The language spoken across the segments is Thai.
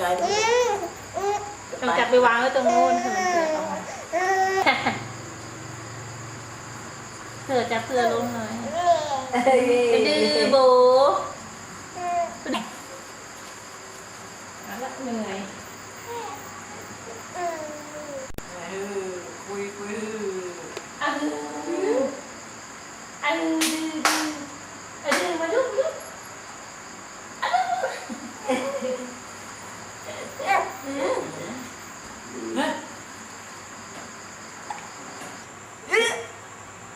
ยายดูต้องจับไปวางไว้ตรงโน้นให้มันเกิดออกมาเธอจับเสื้อลงหน่อยไปดื้อโบเอาละเหนื่อย คุยคุย อะดื้ออะดื้อดื้อดื้ออะดื้อมาลุกลุกอะดื้อ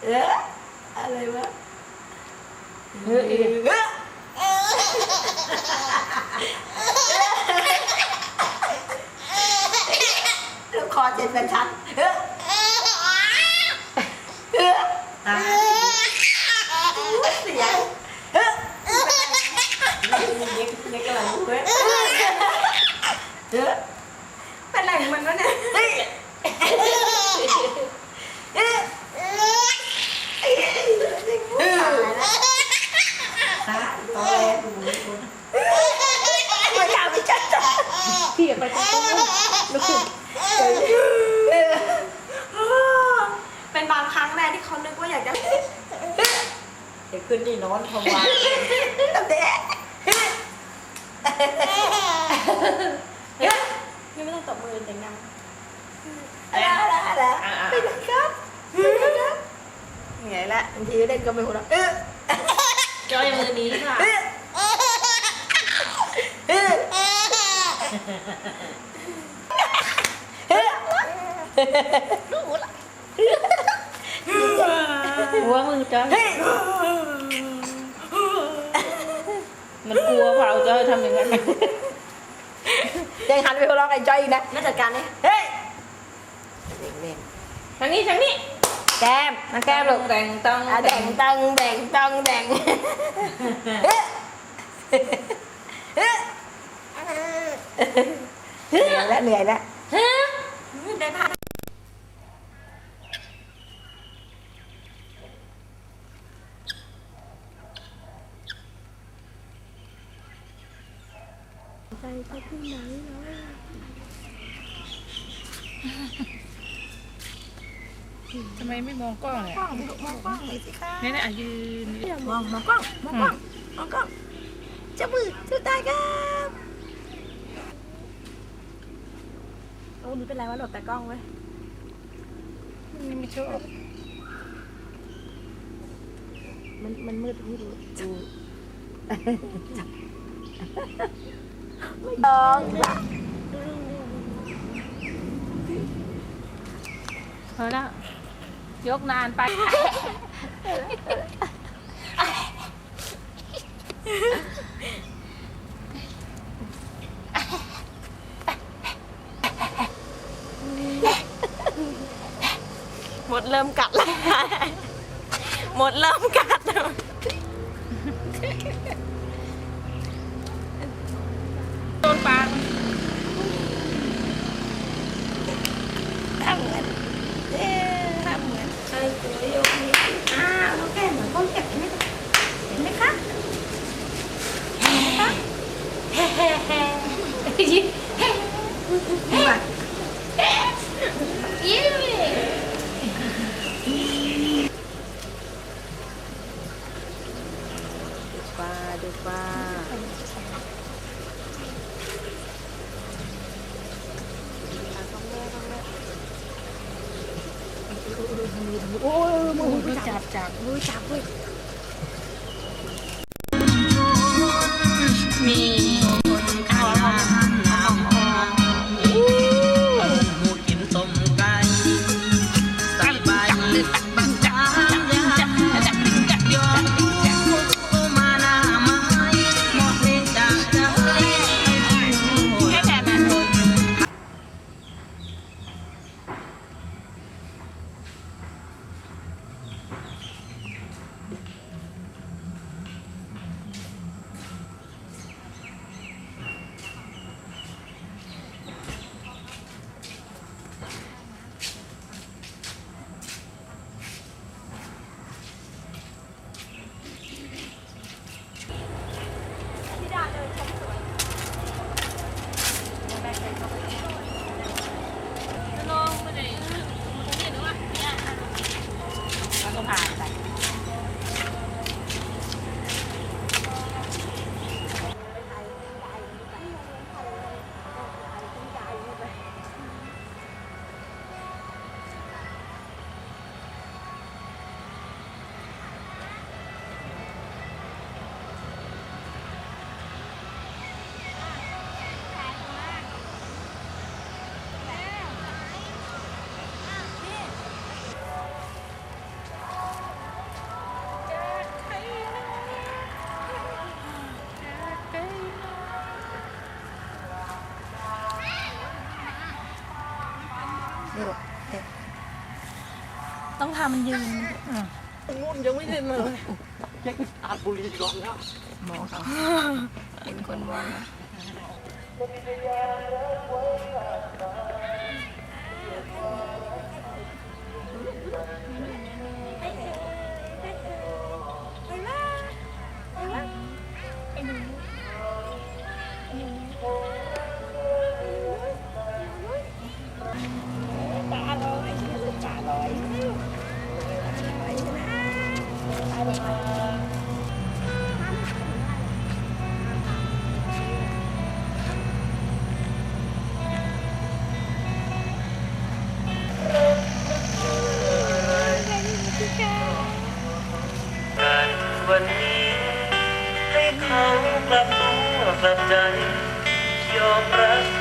เอ๊ะอะไรวะ เฮ้ยคอเจ็บเป็นชั้นเอ๊ะเอ๊ะอะเสียงเอ๊ะยังยังกำลังพูดเว้ยเอ๊ะ เป็นอะไรของมันวะเนี่ย เฮ้ยเอ๊ะตาตอแหลไม่อยากไปจัดจ้ะ พี่อย่าไปตรงโน้นลุกขึ้น เป็นบางครั้งแรกที่เขานึกว่าอยากจะ เดี๋ยว ขึ้นนี่นอนทวารตั้งแต่ไม่ต้องตบมือแต่งดังอะไรอะไรอะไรไปไหนครับไปไหนครับไงละบางทีเล่นก็ไม่หัวเราะเออจอยมือนี้ค่ะเออเออเออหัวมือจอยเฮ้ย มันกลัวเปล่าจอยทำอย่างนั้นยังหันไปหัวเราะไอ้จอยอีกนะมาจัดการเลยเฮ้ยเล่นทางนี้ทางนี้แก้มมาแก้มลูกแต่งต้องอะแดงตังแดงตังแดงเฮ้ยเฮ้ยเหนื่อยแล้วเหนื่อยแล้ว ฮะ ได้ผ่าน ทำไมไม่มองกล้องเนี่ยกล้องมองกล้องหน่อยสิคะนี่นะยืนมองมองกล้องมองกล้องมองกล้องจับมือสุดท้ายครับโอ้นี่เป็นไรวะหลบแต่กล้องไว้ยไม่ชอบมันมันมืดที่ดูดูไม่ต้องพอแล้วยกนานไปหมดเริ่มกัดแล้วหมดเริ่มกัดแล้ว โดนปาก ทำเหมือนเอ๊ะทำเหมือนเคยตัวยกนี้อ้าวน้องแก้มเหมือนคนเก็บเห็นไหมเห็นไหมคะ ยิ้ม มา ยิ้ม ดูปลาดูปลา มือโอ้ยมือจับจับมือจับเว้ย นี่ลูกเด็กต้องทำมันยืนงุ่นยังไม่เล่นเลยแจ็คอาบุรีก่อนแล้วมองเขาเห็นคนมองนะต วันนี้ ให้เขากลับตัวกลับใจ ยอมรับ